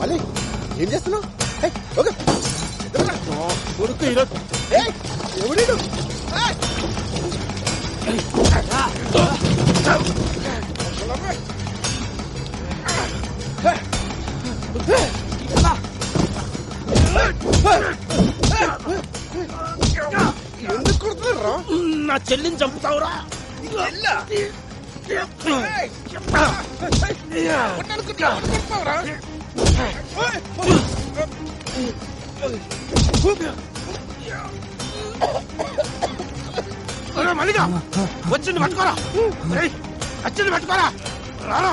మళ్ళీ ఏం చేస్తున్నావు ఓకే. కొడుకు ఈరోజు ఎవడీడు? ఎందుకు కొడుతున్నారా నా చెల్లిని చంపుతావురా ఒరే వచ్చింది పట్టుకోరా వచ్చింది పట్టుకోరా రారా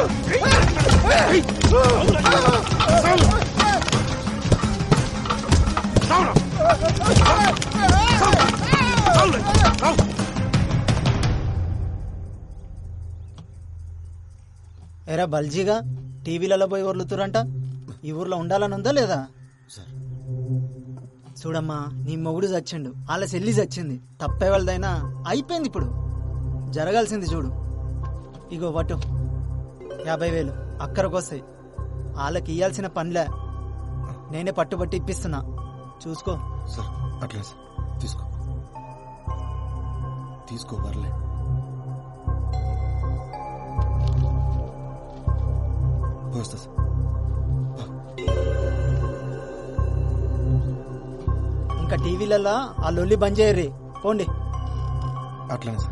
ఎరా బల్జీగా టీవీలలో పోయి వరులుతురంట ఈ ఊర్లో ఉండాలని ఉందా లేదా? చూడమ్మా నీ మొగుడు చచ్చిండు. వాళ్ళ చెల్లి చచ్చింది. తప్పే వాళ్ళదైనా అయిపోయింది ఇప్పుడు. జరగాల్సింది చూడు. ఇగో పట్టు. యాభై వేలు. అక్కడికి వస్తాయి వాళ్ళకి ఇయ్యాల్సిన పనిలే నేనే పట్టుబట్టి ఇప్పిస్తున్నా. చూసుకో. సార్ అట్లా సార్. తీసుకో. తీసుకో పర్లే సార్. ఇంకా టీవీలలో ఆ లొల్లి బంద్ చేయర్రి పోండి. అట్లానే సార్.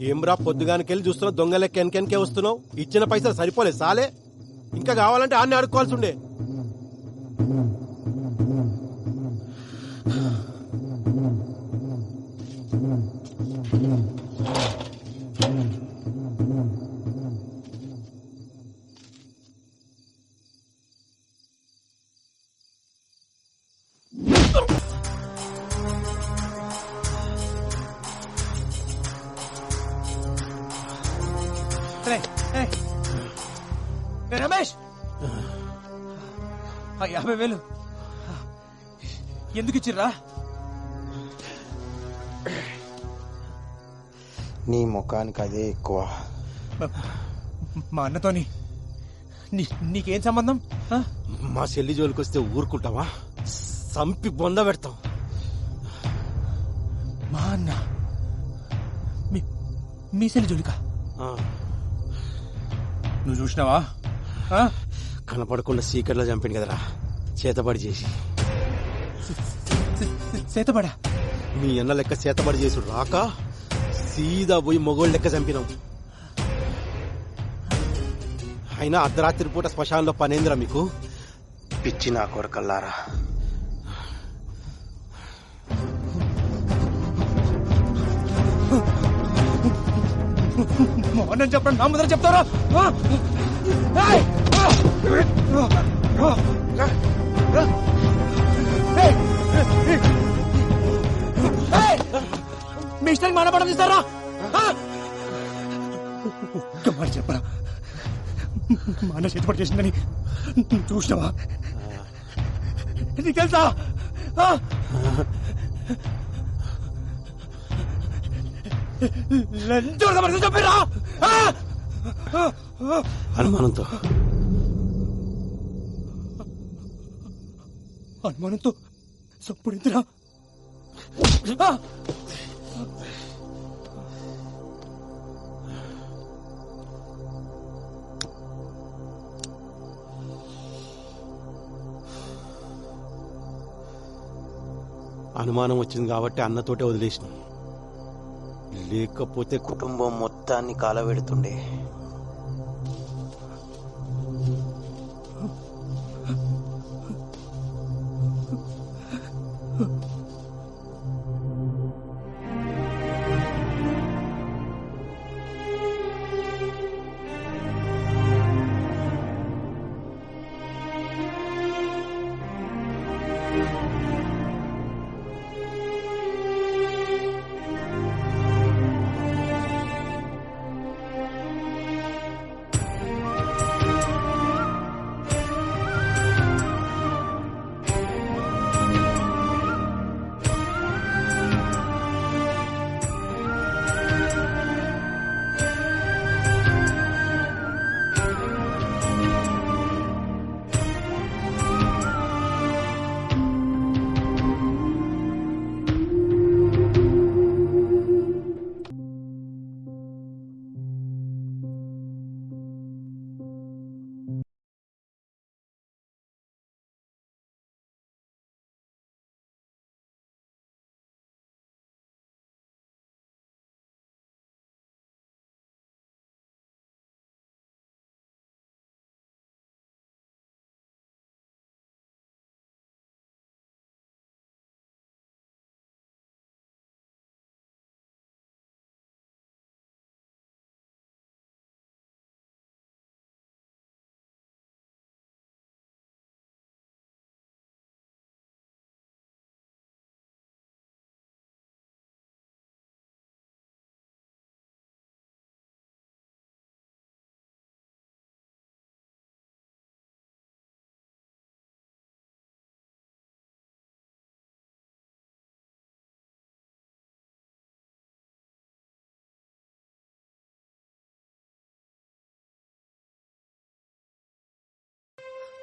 ఏమ్రా పొద్దుగానికెళ్ళి చూస్తున్నావు? దొంగలెక్క ఎనకెనకే వస్తున్నావు? ఇచ్చిన పైసలు సరిపోలేదు సాలే. ఇంకా కావాలంటే ఆన్ని అడుక్కోవాల్సి ఉండే. రమేష్! ఆ యాభై వేలు. ఎందుకు ఇచ్చిర్రా? నీ ముఖానికి అదే ఎక్కువ. మా అన్నతోని. నీ నీకేం సంబంధం? ఆ? మా చెల్లి జోలికి వస్తే ఊరుకుంటావా? సంపి బొంద పెడతాం. మా అన్న. మీ మీ సెల్లి జోలిక? ఆ, నువ్వు చూసినావా? కనపడకుండా సీకర్లో చంపిండు కదరా. చేతబడి చేసి. చేతబడా? మీ అన్న లెక్క చేతబడి చేసుడు రాక సీదా పోయి మొగోళ్ళ లెక్క చంపినాం. అయినా అర్ధరాత్రి పూట శ్మశానంలో పనేందిరా మీకు? పిచ్చి నా కొరకల్లారా. చెప్పడం నా ముందర చెప్తారా? మీ ఇష్టానికి మానపడం ఇస్తారా ఒక్క మాట చెప్పరా. మా అన్న చేతిపడి చేసిందని నువ్వు చూసినావా? నీకు తెలుసా? ఆ? చెప్పిరా అనుమానంతో. అనుమానంతో చప్పుడిందిరా. అనుమానం వచ్చింది కాబట్టి అన్నతోటే వదిలేసిన. లేకపోతే కుటుంబం మొత్తాన్ని కాలవెడుతుండే.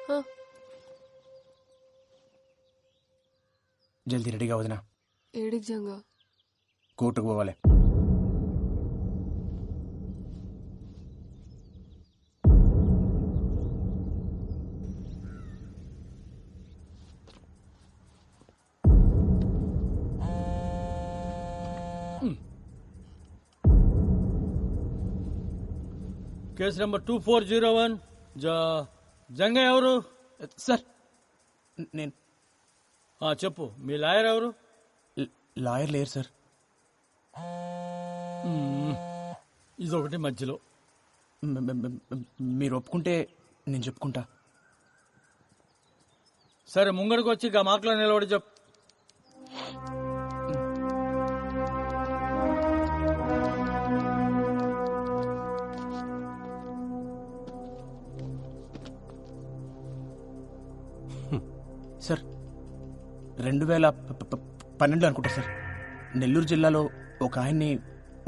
కాలబెడుతుండే జల్దీ రెడీగా వదినా ఏడికి జంగా కోర్టుకు పోవాలి case number two four zero one Janga ఎవరు? సార్ నేను. ఆ, చెప్పు. మీ లాయర్ ఎవరు? లాయర్ లేరు సార్. ఇదొకటి మధ్యలో. మ- మ- మ- మీరు ఒప్పుకుంటే నేను చెప్పుకుంటా. సరే ముంగడికి వచ్చి ఇక మాటలో నిలబడి చెప్పు. రెండు వేల పన్నెండు పన్నెండులో అనుకుంటా సార్. నెల్లూరు జిల్లాలో ఒక ఆయన్ని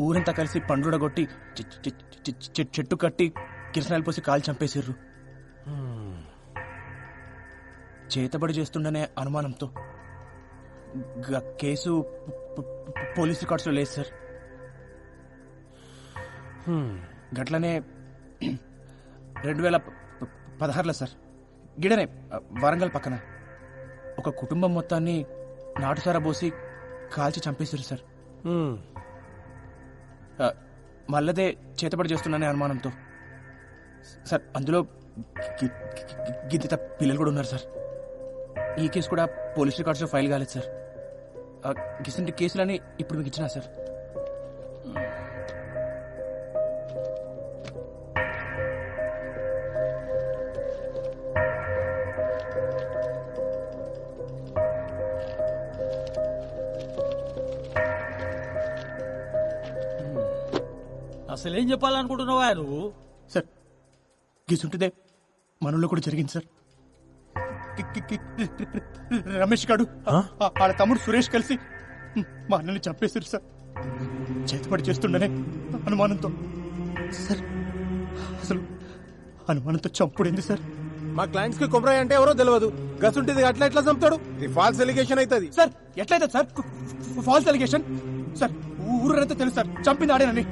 ఊరంతా కలిసి పండుడగొట్టి చె- చెట్టు కట్టి కిరసనాలు పోసి కాలు చంపేసిర్రు. చేతబడి చేస్తుండనే అనుమానంతో. గ- కేసు పోలీస్ రికార్డ్స్లో లేదు సార్. గట్లనే రెండు వేల పదహారులో సార్. గిడనే వరంగల్ పక్కన. ఒక కుటుంబం మొత్తాన్ని నాటుసారా పోసి కాల్చి చంపేశారు సార్. మళ్ళదే చేతబడి చేస్తున్నానే అనుమానంతో. సార్ అందులో గిద్దిత పిల్లలు కూడా ఉన్నారు సార్. ఈ కేసు కూడా పోలీస్ రికార్డ్స్లో ఫైల్ కాలేదు సార్. గిసంటి కేసులని ఇప్పుడు మీకు ఇచ్చినా సార్. అసలు ఏం చెప్పాలనుకుంటున్నావా నువ్వు? సార్ గిసుంటిదే మనలో కూడా జరిగింది సార్. రమేష్ గాడు వాళ్ళ తమ్ముడు సురేష్ కలిసి మా అన్నని చంపేశారు సార్. చేతిపడి చేస్తుండనే అనుమానంతో. సార్ అసలు అనుమానంతో చంపుడేంది సార్? మా క్లయింట్స్కి కొమరాయి అంటే ఎవరో తెలియదు గసుంటిది అట్లా ఎట్లా చంపుతాడు. ఇది ఫాల్స్ ఎలిగేషన్ అవుతుంది సార్ ఎట్లయితే సార్ ఫాల్స్ అలిగేషన్ సార్ ఊరంతా తెలుసు సార్ చంపింది ఆడేనని.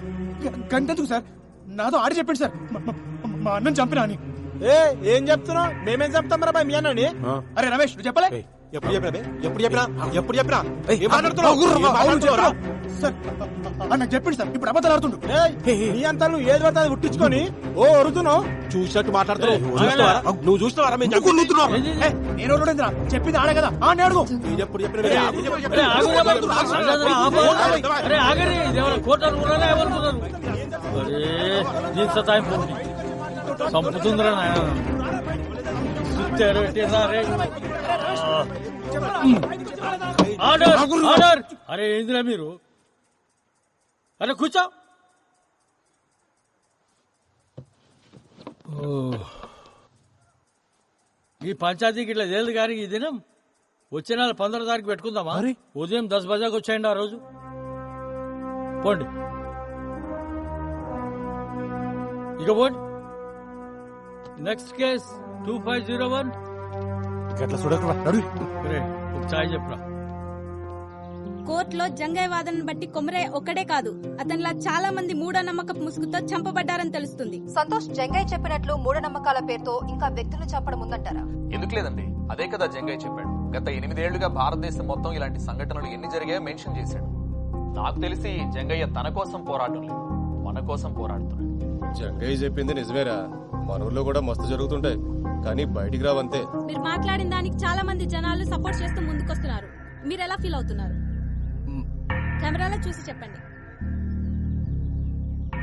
గంటెందుకు సార్? నాతో ఆడి చెప్పండి సార్. మా- అన్నని చంపినా అని. ఏ ఏం చెప్తున్నావు? మేమేం చెప్తాం రా మీ అన్నని? అరే రమేష్ నువ్వు చెప్పలే? ఎప్పుడు చెప్పినా బే? ఎప్పుడు చెప్పినా ఎప్పుడు చెప్పినా ఏం మాట్లాడుతున్నావు ఏం మాట్లాడుతున్నావురా? నాకు చెప్పింది సార్ ఇప్పుడు అబద్ధాలు ఆడుతుండు నీ అంతా నువ్వు ఏది పడితే అది పుట్టించుకొని ఓ అడుగుతున్నావు చూసినట్టు మాట్లాడుతున్నావు? నువ్వు మేము? ఏ, నేను ఎవడేంద్రా చెప్పింది ఆడే కదా ఆ నేను అడుగు ఇది ఎప్పుడు చెప్పినా బే? ఎప్పుడు చెప్పినా? నాయన ఆర్డర్ ఆర్డర్. అరే ఏందిరా మీరు? అరే కూర్చో. ఈ పంచాయతీకి ఇట్లా తేలిదు కానీ ఈ దినం వచ్చే నెల పంద్రహ తారీఖు పెట్టుకుందామా? ఉదయం దస్ బజాకు వచ్చేయండి ఆ రోజు. పోండి. ఇక పోండి. Next case two five zero one గట్ల చూడకురా నడు ఒక ఛాయ్ చెప్పురా. కోర్టులో జంగయ్య వాదనను బట్టి కొమరయ్య ఒక్కడే కాదు అతనిలా చాలా మంది మూఢనమ్మకపు ముసుగుతో చంపబడ్డారని తెలుస్తుంది. సంతోష్ జంగయ్య చెప్పినట్లు మూఢనమ్మకాల పేరుతో ఇంకా వ్యక్తులు చంపడం ఉందంటారా? ఎందుకు లేదండి? అదే కదా జంగయ్య చెప్పాడు. గత ఎనిమిదేళ్ళుగా భారతదేశం మొత్తం ఇలాంటి సంఘటనలు ఎన్ని జరిగాయో మెన్షన్ చేశాడు. నాకు తెలిసి జంగయ్య తన కోసం పోరాటం లేదు. మన కోసం పోరాడుతున్నాడు. జంగయ్య చెప్పింది నిజమేరా. మన ఊర్లో కూడా మస్తు జరుగుతుంటాయి. కానీ బయటికి రావంతే మీరు మాట్లాడిన దానికి చాలా మంది జనాలు సపోర్ట్ చేస్తూ ముందుకొస్తున్నారు. మీరు ఎలా ఫీల్ అవుతున్నారు? కెమెరాలో చూసి చెప్పండి.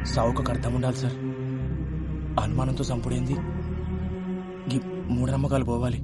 సావుకు అర్థం ఉండాలి సార్. అనుమానంతో చంపుడేంది ఈ మూఢనమ్మకాలు పోవాలి.